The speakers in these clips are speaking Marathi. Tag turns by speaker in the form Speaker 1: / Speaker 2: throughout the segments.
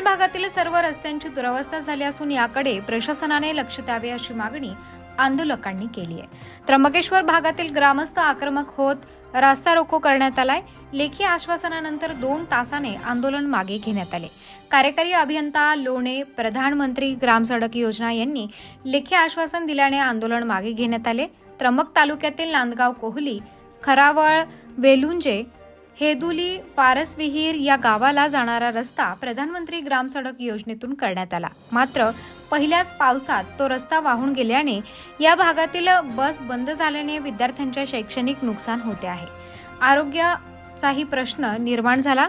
Speaker 1: ग्रामीण भागातील सर्व रस्त्यांची दुरवस्था झाली असून याकडे प्रशासनाने लक्ष द्यावे अशी मागणी आंदोलकांनी केली आहे. त्र्यंबकेश्वर भागातील ग्रामस्थ आक्रमक होत रास्ता रोको करण्यात आलाय. लेखी आश्वासनानंतर दोन तासाने आंदोलन मागे घेण्यात आले. कार्यकारी अभियंता लोणे प्रधानमंत्री ग्राम सडक योजना यांनी लेखी आश्वासन दिल्याने आंदोलन मागे घेण्यात आले. त्र्यंबक तालुक्यातील नांदगाव कोहली खरावळ वेलुंजे हेदुली पारसविहीर या गावाला जाणारा रस्ता प्रधानमंत्री ग्राम सडक योजनेतून करण्यात आला. मात्र पहिल्याच पावसात तो रस्ता वाहून गेल्याने या भागातील बस बंद झाल्याने विद्यार्थ्यांचे शैक्षणिक नुकसान होते आहे. आरोग्याचाही प्रश्न निर्माण झाला.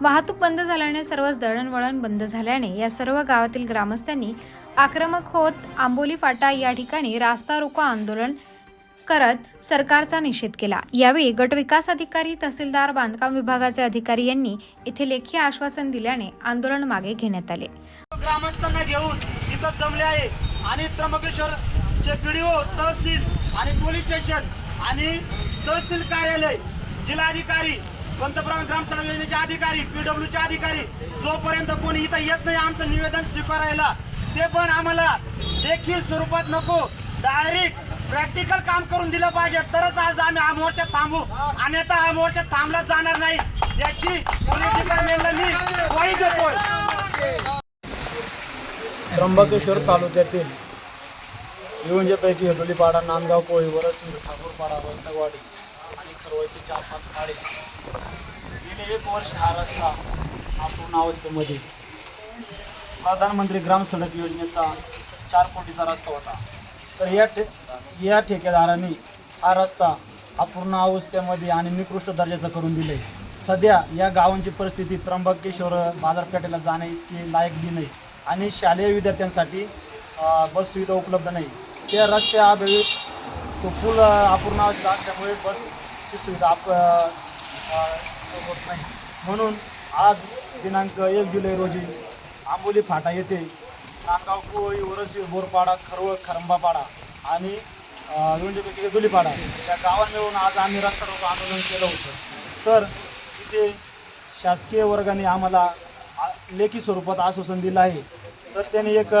Speaker 1: वाहतूक बंद झाल्याने सर्वच दळणवळण बंद झाल्याने या सर्व गावातील ग्रामस्थांनी आक्रमक होत आंबोली फाटा या ठिकाणी रास्ता रोको आंदोलन करत सरकारचा निषेध केला. यावेळी गट विकास अधिकारी तहसीलदार बांधकाम विभागाचे अधिकारी यांनी येथे लेखी आश्वासन दिल्याने आंदोलन मागे घेण्यात आले.
Speaker 2: ग्रामस्थांना घेऊन इथं जमले आहे. आणि त्र्यंबकेश्वरचे पीडीओ तहसील आणि पोलीस स्टेशन आणि तहसील कार्यालय जिल्हाधिकारी पंतप्रधान ग्राम सडक योजनेचे अधिकारी पीडब्ल्यूचे अधिकारी जोपर्यंत कोणी इथं येत नाही आमचं निवेदन स्वीकारायला ते पण आम्हाला देखील स्वरूपात नको. डायरेक्ट प्रॅक्टिकल काम करून दिलं पाहिजे. तरच आज आम्ही हा मोर्चा थांबू. अन्यथा हा मोर्चा थांबला जाणार नाही. याची पॉलिटिकल मी ग्वाही देतोय.
Speaker 3: त्र्यंबकेश्वर तालुक्यातील येऊनजेपैकी हेदोलीपाडा नांदगाव कोळी वरसुंद ठाकूरपाडा वैतवाडी आणि खरवळचे चार पाच पाडे गेले एक वर्ष हा रस्ता अपूर्ण अवस्थेमध्ये. प्रधानमंत्री ग्राम सडक योजनेचा चार कोटीचा रस्ता होता. तर या ठे या ठेकेदारांनी हा रस्ता अपूर्ण अवस्थेमध्ये आणि निकृष्ट दर्जाचं करून दिले सध्या या गावांची परिस्थिती त्र्यंबकेश्वर बाजारपेठेला जाणे इतकी लायकगी नाही आणि शालेय विद्यार्थ्यांसाठी बस सुविधा उपलब्ध नाही. त्या रस्त्याअभावी तो पूल अपूर्ण अवस्था असल्यामुळे बसची सुविधा आप होत नाही. म्हणून आज दिनांक एक जुलै रोजी आंबोली फाटा येथे नांदगाव कोळी उरसी बोरपाडा खरवळ खरंबापाडा आणि दोनशेपैकी दुलीपाडा. या गावात मिळून आज आम्ही रस्ता रोको आंदोलन केलं होतं. तर तिथे शासकीय वर्गाने आम्हाला लेखी स्वरूपात आश्वासन दिलं आहे. तर त्यांनी एक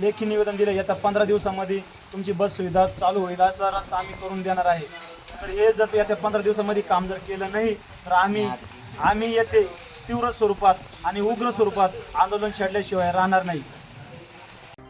Speaker 3: लेखी निवेदन दिलं येत्या पंधरा दिवसामध्ये तुमची बस सुविधा चालू होईल असा रस्ता आम्ही करून देणार आहे. तर हे जर येत्या पंधरा दिवसामध्ये काम जर केलं नाही तर आम्ही आम्ही येथे तीव्र स्वरूपात आणि उग्र स्वरूपात आंदोलन छेडल्याशिवाय राहणार नाही.